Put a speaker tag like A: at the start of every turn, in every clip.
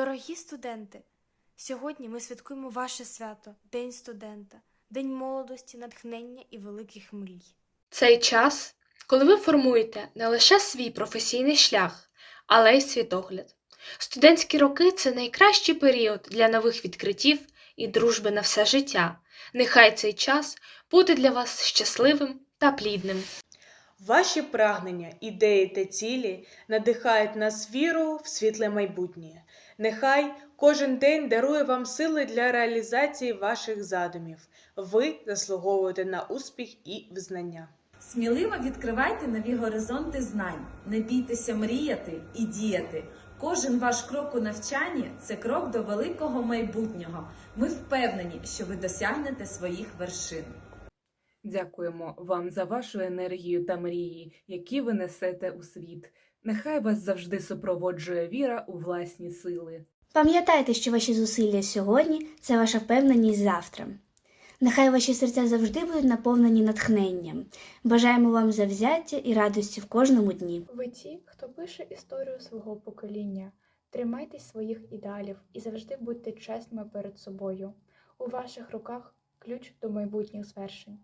A: Дорогі студенти, сьогодні ми святкуємо ваше свято, День студента, День молодості, натхнення і великих мрій.
B: Цей час, коли ви формуєте не лише свій професійний шлях, але й світогляд. Студентські роки це найкращий період для нових відкриттів і дружби на все життя. Нехай цей час буде для вас щасливим та плідним.
C: Ваші прагнення, ідеї та цілі надихають нас віру в світле майбутнє. Нехай кожен день дарує вам сили для реалізації ваших задумів. Ви заслуговуєте на успіх і визнання.
D: Сміливо відкривайте нові горизонти знань, не бійтеся мріяти і діяти. Кожен ваш крок у навчанні це крок до великого майбутнього. Ми впевнені, що ви досягнете своїх вершин.
E: Дякуємо вам за вашу енергію та мрії, які ви несете у світ. Нехай вас завжди супроводжує віра у власні сили.
F: Пам'ятайте, що ваші зусилля сьогодні це ваша впевненість завтра. Нехай ваші серця завжди будуть наповнені натхненням. Бажаємо вам завзяття і радості в кожному дні.
G: Ви ті, хто пише історію свого покоління. Тримайтесь своїх ідеалів і завжди будьте чесними перед собою. У ваших руках ключ до майбутніх звершень.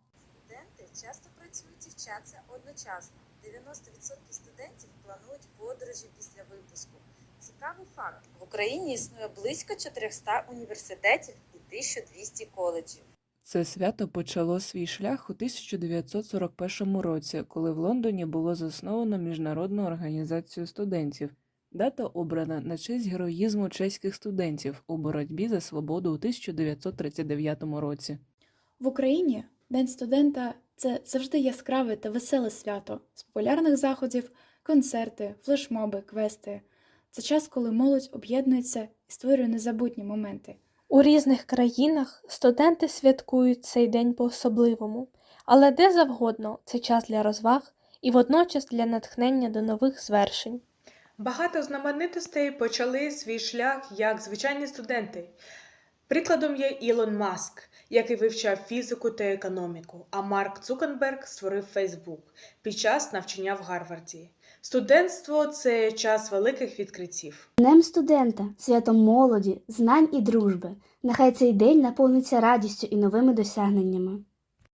H: Часто працюють і вчаться одночасно. 90% студентів планують подорожі після випуску. Цікавий факт: в Україні існує близько 400 університетів і 1200 коледжів.
I: Це свято почало свій шлях у 1941 році, коли в Лондоні було засновано Міжнародну організацію студентів. Дата обрана на честь героїзму чеських студентів у боротьбі за свободу у 1939 році.
G: В Україні День студента це завжди яскраве та веселе свято з популярних заходів, концерти, флешмоби, квести. Це час, коли молодь об'єднується і створює незабутні моменти.
J: У різних країнах студенти святкують цей день по-особливому, але де завгодно це час для розваг і водночас для натхнення до нових звершень.
C: Багато знаменитостей почали свій шлях як звичайні студенти. Прикладом є Ілон Маск, який вивчав фізику та економіку, а Марк Цукенберг створив Фейсбук під час навчання в Гарварді. Студентство це час великих відкриттів.
F: Днем студента, святом молоді, знань і дружби. Нехай цей день наповниться радістю і новими досягненнями.